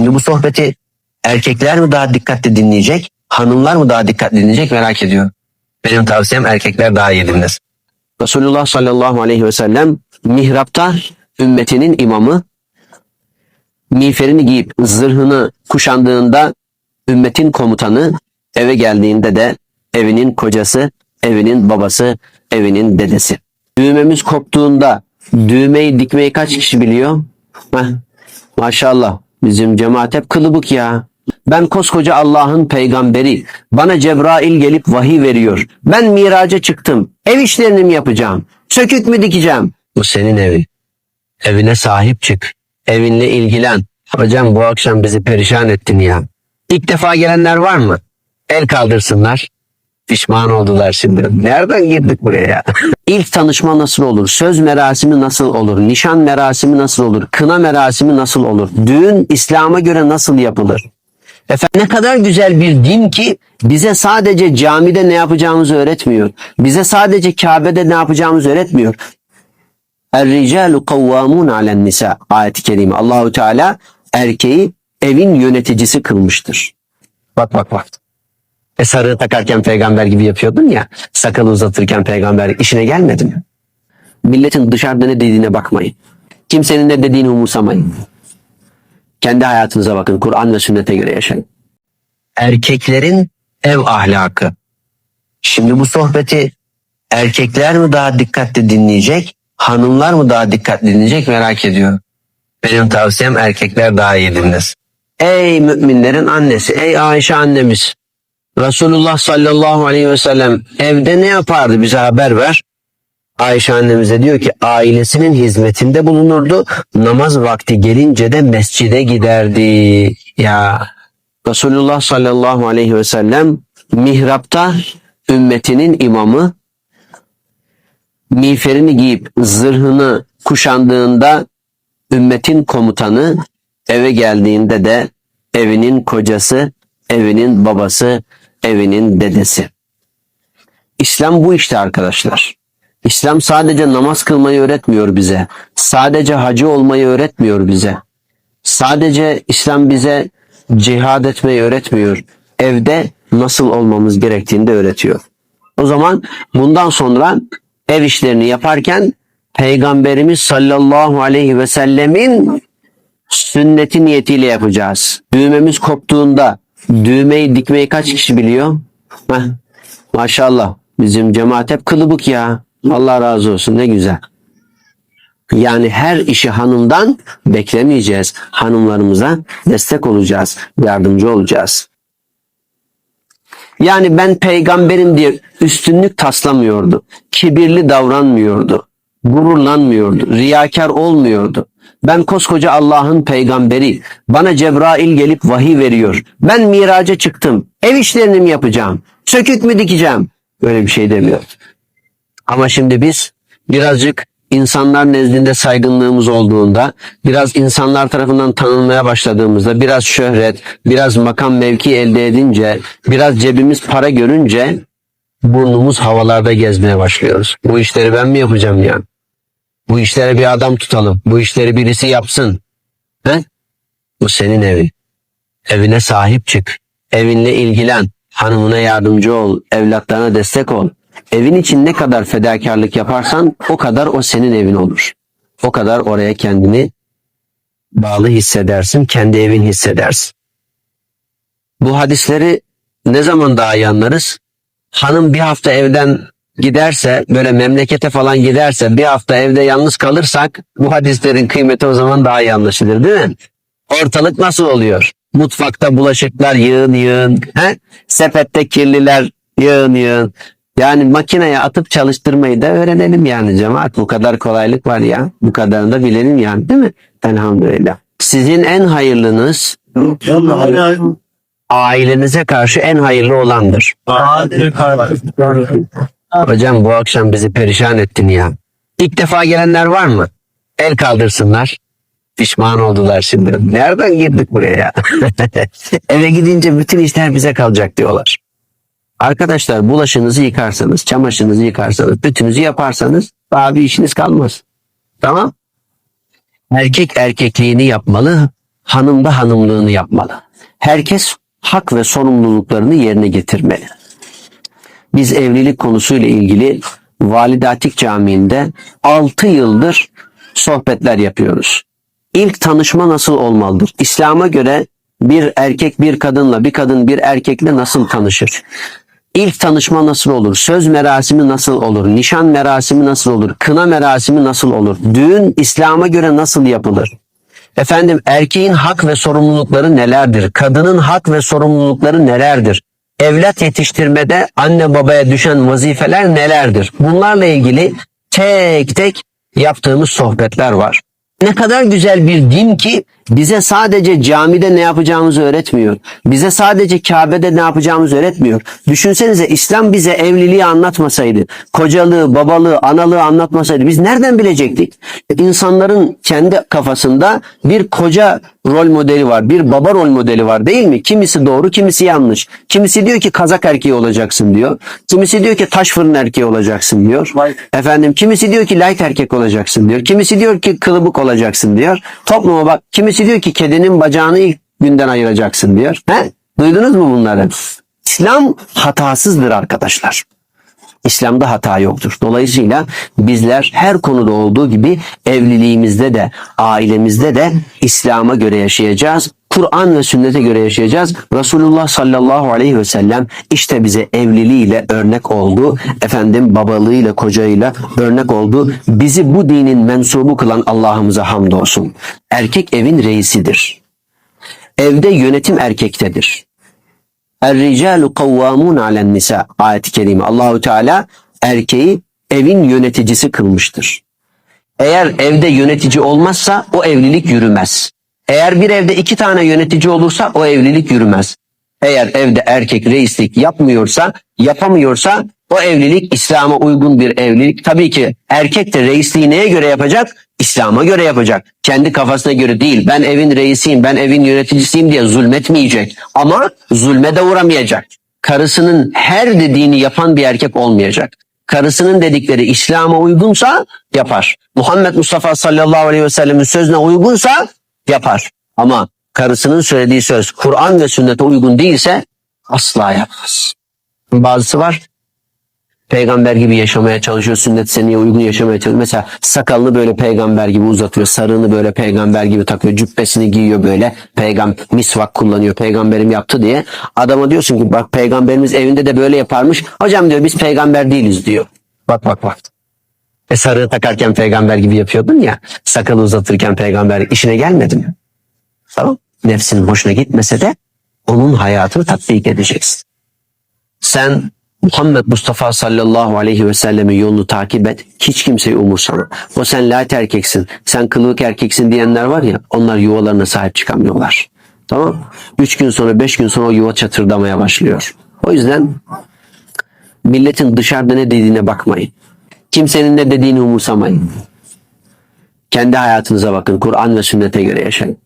Şimdi bu sohbeti erkekler mi daha dikkatli dinleyecek, hanımlar mı daha dikkatli dinleyecek merak ediyorum. Benim tavsiyem erkekler daha iyi dinlesin. Resulullah sallallahu aleyhi ve sellem mihrapta ümmetinin imamı miğferini giyip zırhını kuşandığında ümmetin komutanı eve geldiğinde de evinin kocası, evinin babası, evinin dedesi. Düğmemiz koptuğunda düğmeyi dikmeyi kaç kişi biliyor? Heh, maşallah bizim cemaat hep kılıbık ya. Ben koskoca Allah'ın peygamberi. Bana Cebrail gelip vahiy veriyor. Ben miraca çıktım. Ev işlerini mi yapacağım? Sökük mü dikeceğim? Bu senin evi. Evine sahip çık. Evinle ilgilen. Hocam bu akşam bizi perişan ettin ya. İlk defa gelenler var mı? El kaldırsınlar. Pişman oldular şimdi. Nereden girdik buraya ya? İlk tanışma nasıl olur? Söz merasimi nasıl olur? Nişan merasimi nasıl olur? Kına merasimi nasıl olur? Düğün İslam'a göre nasıl yapılır? Efendim ne kadar güzel bir din ki bize sadece camide ne yapacağımızı öğretmiyor. Bize sadece Kabe'de ne yapacağımızı öğretmiyor. Er-ricalu kavvamun alen nisa ayeti kerime. Allahu Teala erkeği evin yöneticisi kılmıştır. Bak bak bak. E sarığı takarken peygamber gibi yapıyordun ya. Sakalı uzatırken peygamber işine gelmedi mi? Milletin dışarıda ne dediğine bakmayın. Kimsenin ne dediğini umursamayın. Kendi hayatınıza bakın. Kur'an ve sünnete göre yaşayın. Erkeklerin ev ahlakı. Şimdi bu sohbeti erkekler mi daha dikkatli dinleyecek, hanımlar mı daha dikkatli dinleyecek merak ediyorum. Benim tavsiyem erkekler daha iyi dinlesin. Ey müminlerin annesi, ey Ayşe annemiz. Resulullah sallallahu aleyhi ve sellem evde ne yapardı bize haber ver. Ayşe annemize diyor ki ailesinin hizmetinde bulunurdu. Namaz vakti gelince de mescide giderdi. Ya Resulullah sallallahu aleyhi ve sellem mihrapta ümmetinin imamı miğferini giyip zırhını kuşandığında ümmetin komutanı eve geldiğinde de evinin kocası, evinin babası, evinin dedesi. İslam bu işte arkadaşlar. İslam sadece namaz kılmayı öğretmiyor bize. Sadece hacı olmayı öğretmiyor bize. Sadece İslam bize cihad etmeyi öğretmiyor. Evde nasıl olmamız gerektiğini de öğretiyor. O zaman bundan sonra ev işlerini yaparken Peygamberimiz sallallahu aleyhi ve sellemin sünneti niyetiyle yapacağız. Düğmemiz koptuğunda düğmeyi dikmeyi kaç kişi biliyor? Heh, maşallah bizim cemaat hep kılıbık ya. Allah razı olsun ne güzel. Yani her işi hanımdan beklemeyeceğiz. Hanımlarımıza destek olacağız, yardımcı olacağız. Yani ben peygamberim diye üstünlük taslamıyordu. Kibirli davranmıyordu. Gururlanmıyordu. Riyakar olmuyordu. Ben koskoca Allah'ın peygamberi. Bana Cebrail gelip vahiy veriyor. Ben miraca çıktım. Ev işlerini mi yapacağım? Sökük mü dikeceğim? Böyle bir şey demiyor. Ama şimdi biz birazcık insanlar nezdinde saygınlığımız olduğunda, biraz insanlar tarafından tanınmaya başladığımızda, biraz şöhret, biraz makam mevki elde edince, biraz cebimiz para görünce burnumuz havalarda gezmeye başlıyoruz. Bu işleri ben mi yapacağım ya? Bu işlere bir adam tutalım. Bu işleri birisi yapsın. He? Bu senin evin. Evine sahip çık. Evinle ilgilen. Hanımına yardımcı ol. Evlatlarına destek ol. Evin için ne kadar fedakarlık yaparsan o kadar o senin evin olur. O kadar oraya kendini bağlı hissedersin. Kendi evin hissedersin. Bu hadisleri ne zaman daha iyi anlarız? Hanım bir hafta evden giderse böyle memlekete falan giderse bir hafta evde yalnız kalırsak bu hadislerin kıymeti o zaman daha iyi anlaşılır değil mi? Ortalık nasıl oluyor? Mutfakta bulaşıklar yığın yığın. He? Sepette kirliler yığın yığın. Yani makineye atıp çalıştırmayı da öğrenelim yani cemaat. Bu kadar kolaylık var ya. Bu kadarını da bilelim yani değil mi? Elhamdülillah. Sizin en hayırlınız ailenize karşı en hayırlı olandır. Hocam bu akşam bizi perişan ettin ya. İlk defa gelenler var mı? El kaldırsınlar. Pişman oldular şimdi. Nereden girdik buraya ya? Eve gidince bütün işler bize kalacak diyorlar. Arkadaşlar bulaşınızı yıkarsanız, çamaşırınızı yıkarsanız, bütünüzü yaparsanız daha bir işiniz kalmaz. Tamam? Erkek erkekliğini yapmalı, hanım da hanımlığını yapmalı. Herkes hak ve sorumluluklarını yerine getirmeli. Biz evlilik konusuyla ilgili Valide Atik Camii'nde 6 yıldır sohbetler yapıyoruz. İlk tanışma nasıl olmalıdır? İslam'a göre bir erkek bir kadınla, bir kadın bir erkekle nasıl tanışır? İlk tanışma nasıl olur? Söz merasimi nasıl olur? Nişan merasimi nasıl olur? Kına merasimi nasıl olur? Düğün İslam'a göre nasıl yapılır? Efendim erkeğin hak ve sorumlulukları nelerdir? Kadının hak ve sorumlulukları nelerdir? Evlat yetiştirmede anne babaya düşen vazifeler nelerdir? Bunlarla ilgili tek tek yaptığımız sohbetler var. Ne kadar güzel bir din ki bize sadece camide ne yapacağımızı öğretmiyor. Bize sadece Kabe'de ne yapacağımızı öğretmiyor. Düşünsenize İslam bize evliliği anlatmasaydı, kocalığı, babalığı, analığı anlatmasaydı biz nereden bilecektik? İnsanların kendi kafasında bir koca rol modeli var, bir baba rol modeli var değil mi? Kimisi doğru, kimisi yanlış. Kimisi diyor ki kazak erkeği olacaksın diyor. Kimisi diyor ki taş fırın erkeği olacaksın diyor. Efendim kimisi diyor ki light erkek olacaksın diyor. Kimisi diyor ki kılıbık olacaksın diyor. Topluma bak kimisi diyor ki kedinin bacağını ilk günden ayıracaksın diyor. He? Duydunuz mu bunları? İslam hatasızdır arkadaşlar. İslam'da hata yoktur. Dolayısıyla bizler her konuda olduğu gibi evliliğimizde de ailemizde de İslam'a göre yaşayacağız. Kur'an ve sünnete göre yaşayacağız. Resulullah sallallahu aleyhi ve sellem işte bize evliliğiyle örnek oldu. Efendim babalığıyla kocayla örnek oldu. Bizi bu dinin mensubu kılan Allah'ımıza hamdolsun. Erkek evin reisidir. Evde yönetim erkektedir. Er-ricalu kavvamun alen nisa ayet-i kerime. Allahu Teala erkeği evin yöneticisi kılmıştır. Eğer evde yönetici olmazsa o evlilik yürümez. Eğer bir evde iki tane yönetici olursa o evlilik yürümez. Eğer evde erkek reislik yapmıyorsa, yapamıyorsa o evlilik İslam'a uygun bir evlilik. Tabii ki erkek de reisliği neye göre yapacak? İslam'a göre yapacak. Kendi kafasına göre değil. Ben evin reisiyim, ben evin yöneticisiyim diye zulmetmeyecek. Ama zulme de uğramayacak. Karısının her dediğini yapan bir erkek olmayacak. Karısının dedikleri İslam'a uygunsa yapar. Muhammed Mustafa sallallahu aleyhi ve sellemin sözüne uygunsa yapar. Ama karısının söylediği söz Kur'an ve sünnete uygun değilse asla yapmaz. Bazısı var peygamber gibi yaşamaya çalışıyor. Sünnet seneye uygun yaşamaya çalışıyor. Mesela sakalını böyle peygamber gibi uzatıyor. Sarığını böyle peygamber gibi takıyor. Cübbesini giyiyor böyle. Peygamber misvak kullanıyor. Peygamberim yaptı diye. Adama diyorsun ki bak peygamberimiz evinde de böyle yaparmış. Hocam diyor biz peygamber değiliz diyor. Bak bak bak. E sarığı takarken peygamber gibi yapıyordun ya. Sakalı uzatırken peygamber işine gelmedi mi? Tamam. Nefsinin hoşuna gitmese de onun hayatını tatbik edeceksin. Sen Muhammed Mustafa sallallahu aleyhi ve sellemin yolunu takip et. Hiç kimseyi umursama. O sen lat erkeksin, sen kılık erkeksin diyenler var ya onlar yuvalarına sahip çıkamıyorlar. Tamam Üç gün sonra beş gün sonra o yuva çatırdamaya başlıyor. O yüzden milletin dışarıda ne dediğine bakmayın. Kimsenin ne dediğini umursamayın. Kendi hayatınıza bakın. Kur'an ve sünnete göre yaşayın.